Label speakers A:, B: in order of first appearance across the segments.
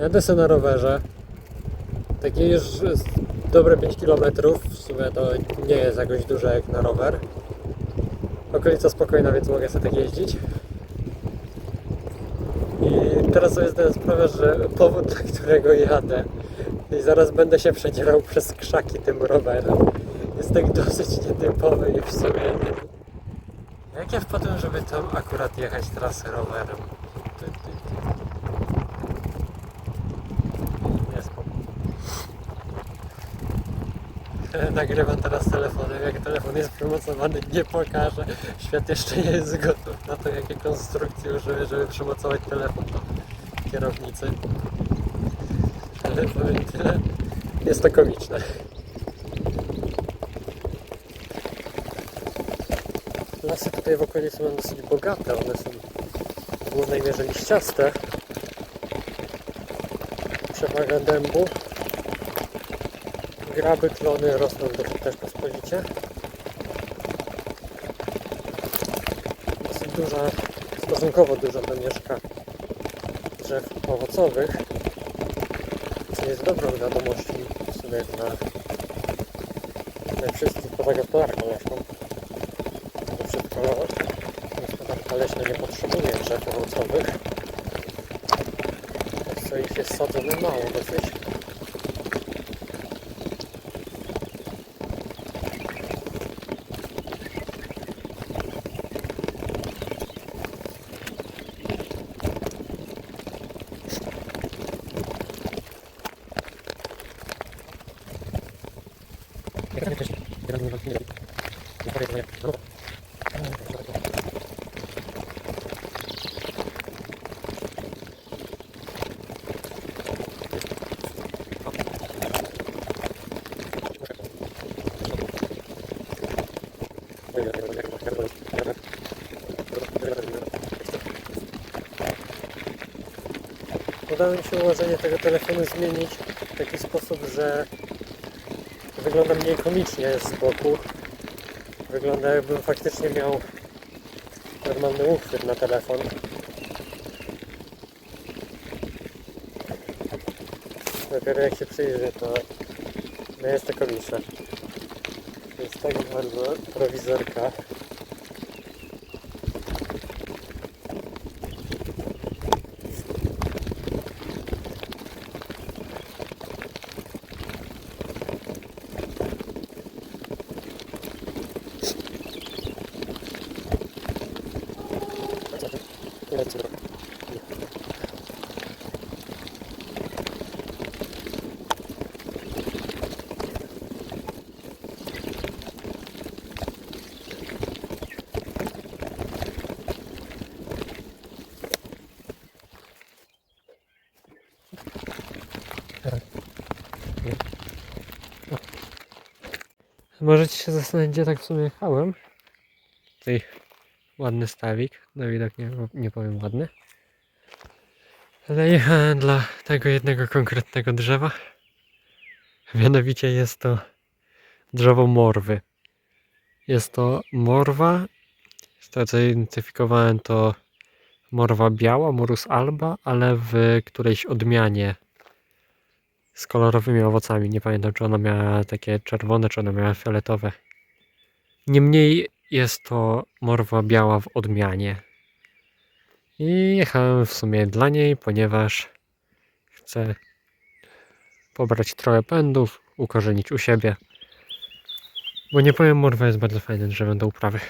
A: Jadę sobie na rowerze. Taki już dobre 5 km. W sumie to nie jest jakoś duże jak na rower. Okolica spokojna, więc mogę sobie tak jeździć. I teraz sobie zdaję sprawę, że powód, dla którego jadę i zaraz będę się przedzierał przez krzaki tym rowerem. Jest tak dosyć nietypowy i w sumie. Jak ja wpadłem, żeby tam akurat jechać trasę rowerem? Nagrywam teraz telefonem. Jak telefon jest przymocowany, nie pokażę. Świat jeszcze nie jest gotów na to, jakie konstrukcje użyję, żeby przymocować telefon do kierownicy. Ale powiem tyle, jest to komiczne. Lasy tutaj w okolicy są dosyć bogate. One są w głównej mierze liściaste. Przewaga dębu. Graby, klony rosną dosyć też pospolicie. Dosyć duża, stosunkowo dużo zamieszka drzew owocowych, co jest dobrą wiadomością w sumie dla, dla wszystkich poza gospodarką leśną. Bo wszystko gospodarka leśna nie potrzebuje drzew owocowych. Co ich jest sadzone mało dosyć. Udało mi się ułożenie tego telefonu zmienić w taki sposób, że wygląda mniej komicznie z boku. Wygląda jakbym faktycznie miał normalny uchwyt na telefon. Dopiero jak się przyjrzy, to no jest to komiczne. To jest tak bardzo prowizorka. Lecę. Możecie się zastanowić, gdzie tak w sumie jechałem. Tutaj ładny stawik, na widok nie, nie powiem ładny. Ale jechałem dla tego jednego konkretnego drzewa. Mianowicie jest to drzewo morwy. Jest to morwa, z tego co identyfikowałem to morwa biała, morus alba, ale w którejś odmianie z kolorowymi owocami. Nie pamiętam, czy ona miała takie czerwone, czy ona miała fioletowe. Niemniej jest to morwa biała w odmianie. I jechałem w sumie dla niej, ponieważ chcę pobrać trochę pędów, ukorzenić u siebie. Bo nie powiem, morwa jest bardzo fajnym drzewem do uprawy.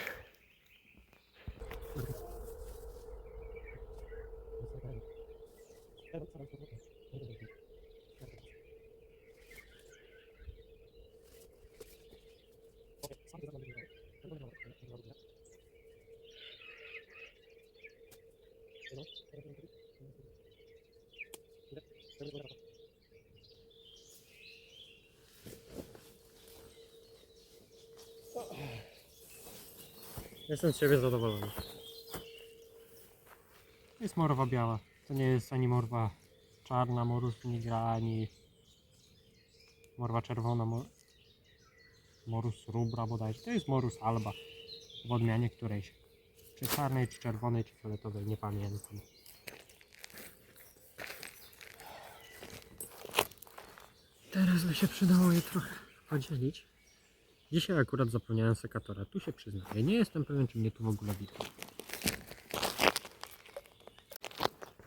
A: Jestem z siebie zadowolony. Jest morwa biała. To nie jest ani morwa czarna, morus nigra, ani morwa czerwona, mor... morus rubra bodajże. To jest morus alba w odmianie którejś. Czy czarnej, czy czerwonej, czy fioletowej, nie pamiętam. teraz by się przydało je trochę podzielić. Dzisiaj akurat zapomniałem sekatora, tu się przyznaję. Nie jestem pewien, czy mnie tu w ogóle widać.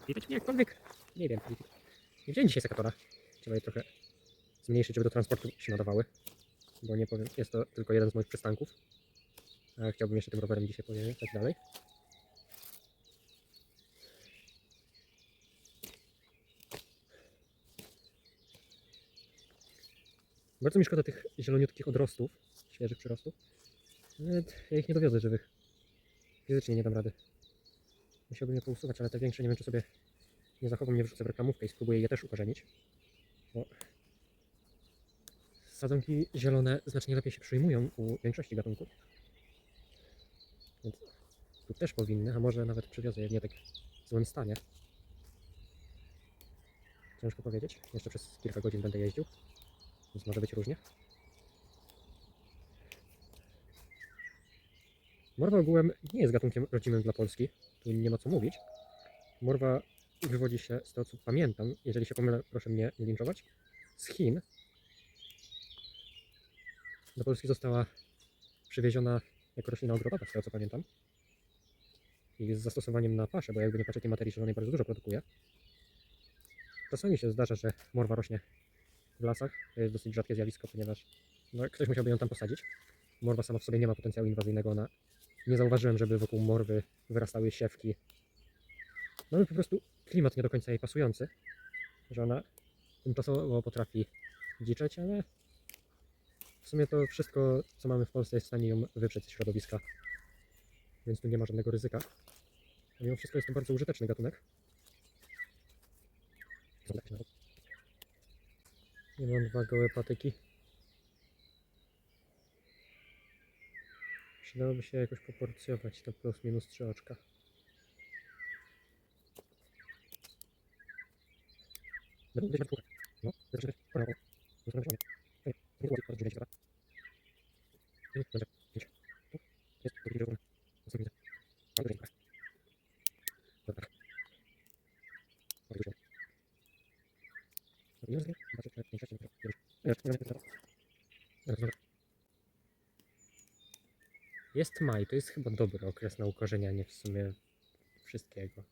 A: Widać mnie jakkolwiek? Nie wiem. Nie wziąłem dzisiaj sekatora. Trzeba je trochę zmniejszyć, żeby do transportu się nadawały. Bo nie powiem, jest to tylko jeden z moich przystanków. A chciałbym jeszcze tym rowerem dzisiaj pojechać dalej. Bardzo mi szkoda tych zieloniutkich odrostów, świeżych przyrostów. Ale ja ich nie dowiozę żywych. Fizycznie nie dam rady. Musiałbym je pousuwać, ale te większe nie wiem, czy sobie nie zachowam, nie wrzucę w reklamówkę i spróbuję je też ukorzenić. Bo sadzonki zielone znacznie lepiej się przyjmują u większości gatunków. Więc tu też powinny, a może nawet przywiozę je w nie tak złym stanie. Ciężko powiedzieć. Jeszcze przez kilka godzin będę jeździł. Więc może być różnie. Morwa ogółem nie jest gatunkiem rodzimym dla Polski. Tu nie ma co mówić. Morwa wywodzi się z tego co pamiętam, jeżeli się pomylę, proszę mnie nie linczować, z Chin. Do Polski została przywieziona jako roślina ogrodowa, z tego co pamiętam. I z zastosowaniem na paszę, bo jakby nie patrzeć, tej materii zielonej bardzo dużo produkuje. Czasami się zdarza, że morwa rośnie w lasach. To jest dosyć rzadkie zjawisko, ponieważ no, ktoś musiałby ją tam posadzić. Morwa sama w sobie nie ma potencjału inwazyjnego. Ona... Nie zauważyłem, żeby wokół morwy wyrastały siewki. Mamy po prostu klimat nie do końca jej pasujący, że ona tymczasowo potrafi dziczeć, ale w sumie to wszystko, co mamy w Polsce jest w stanie ją wyprzeć z środowiska, więc tu nie ma żadnego ryzyka. A mimo wszystko jest to bardzo użyteczny gatunek. Nie mam dwa gołe patyki. Przydałoby się jakoś poporcjować to plus minus trzy oczka. Jest maj, to jest chyba dobry okres na ukorzenianie w sumie wszystkiego.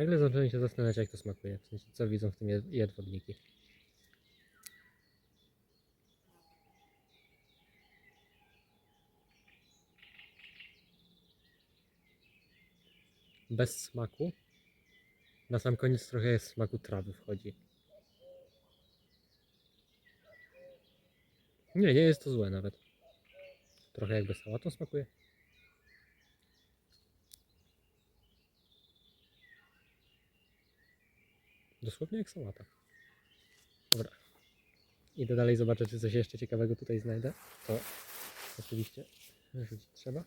A: Nagle zacząłem się zastanawiać, jak to smakuje. W sensie, co widzą w tym jedwabniki. Bez smaku. Na sam koniec trochę smaku trawy wchodzi. Nie, nie jest to złe nawet. Trochę jakby sałatą smakuje. Dosłownie jak sałata. Dobra. Idę dalej zobaczę, czy coś jeszcze ciekawego tutaj znajdę. To oczywiście wyrzucić trzeba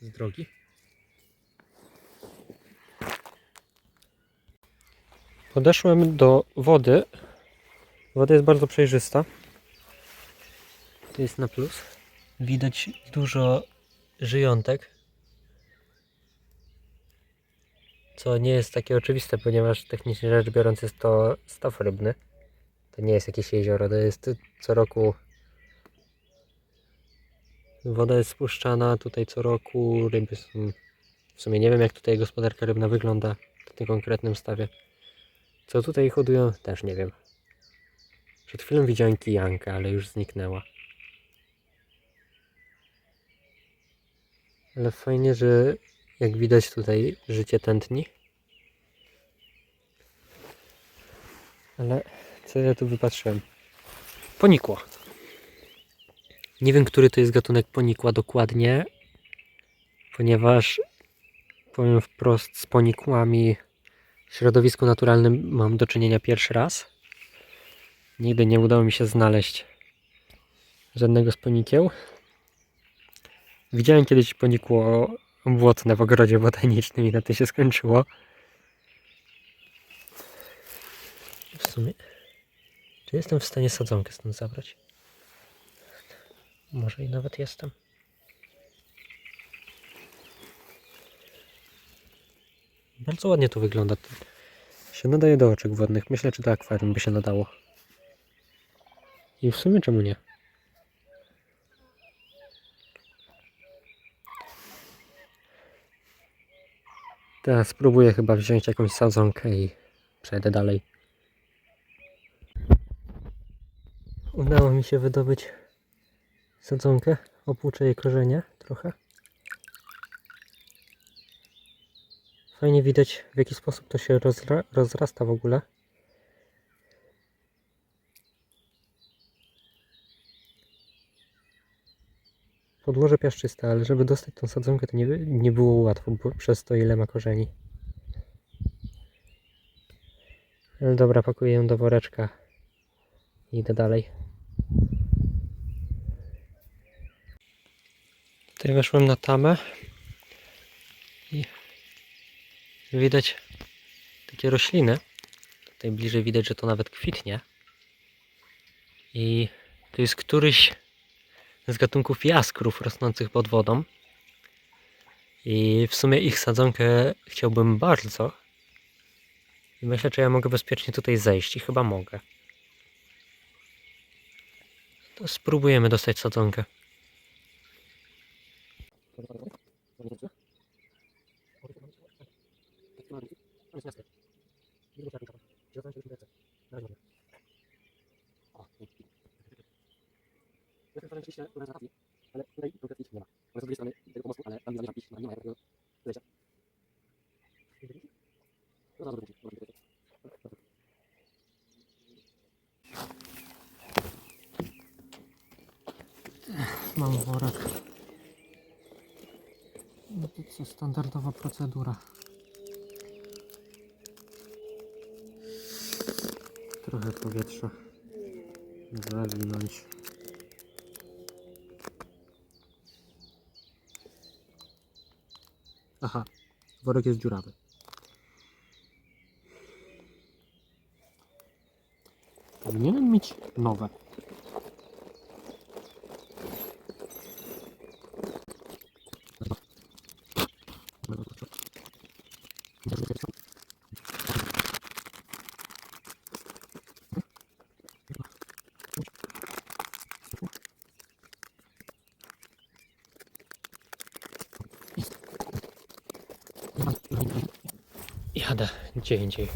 A: z drogi. Podeszłem do wody. Woda jest bardzo przejrzysta. Jest na plus. Widać dużo żyjątek. Co nie jest takie oczywiste, ponieważ technicznie rzecz biorąc jest to staw rybny. To nie jest jakieś jezioro, to jest co roku woda jest spuszczana tutaj co roku, ryby są w sumie nie wiem jak tutaj gospodarka rybna wygląda w tym konkretnym stawie. Co tutaj hodują też nie wiem. Przed chwilą widziałem kijankę, ale już zniknęła. Ale fajnie, że jak widać tutaj życie tętni. Ale co ja tu wypatrzyłem? Ponikło. Nie wiem, który to jest gatunek ponikła dokładnie, ponieważ powiem wprost, z ponikłami w środowisku naturalnym mam do czynienia pierwszy raz. Nigdy nie udało mi się znaleźć żadnego z ponikieł. Widziałem kiedyś ponikło błotne w ogrodzie botanicznym i na tym się skończyło. W sumie, czy jestem w stanie sadzonkę stąd zabrać? Może i nawet jestem. Bardzo ładnie to wygląda. Się nadaje do oczek wodnych. Myślę, czy do akwarium by się nadało. I w sumie czemu nie? Teraz spróbuję chyba wziąć jakąś sadzonkę i przejdę dalej. Udało mi się wydobyć sadzonkę. Opłuczę jej korzenie trochę. Fajnie widać w jaki sposób to się rozra rozrasta w ogóle. Podłoże piaszczyste, ale żeby dostać tą sadzonkę to nie, nie było łatwo przez to ile ma korzeni. Dobra, pakuję ją do woreczka i idę dalej. Tutaj weszłem na tamę i widać takie rośliny. Tutaj bliżej widać, że to nawet kwitnie. I to jest któryś z gatunków jaskrów rosnących pod wodą. I w sumie ich sadzonkę chciałbym bardzo. I myślę, czy ja mogę bezpiecznie tutaj zejść. I chyba mogę. To spróbujemy dostać sadzonkę.
B: Ale tutaj konkretnie nie ma. Ale z drugiej strony tego pomostu, ale tam nie zamierzam iść, no nie ma takiego zejścia. No zaraz zobaczymy. zobaczymy.
A: Mam worek. No to co, standardowa procedura. Trochę powietrza zawinąć. Aha, worek jest dziurawy. Powinienem mieć nowe. Jadę gdzie indziej.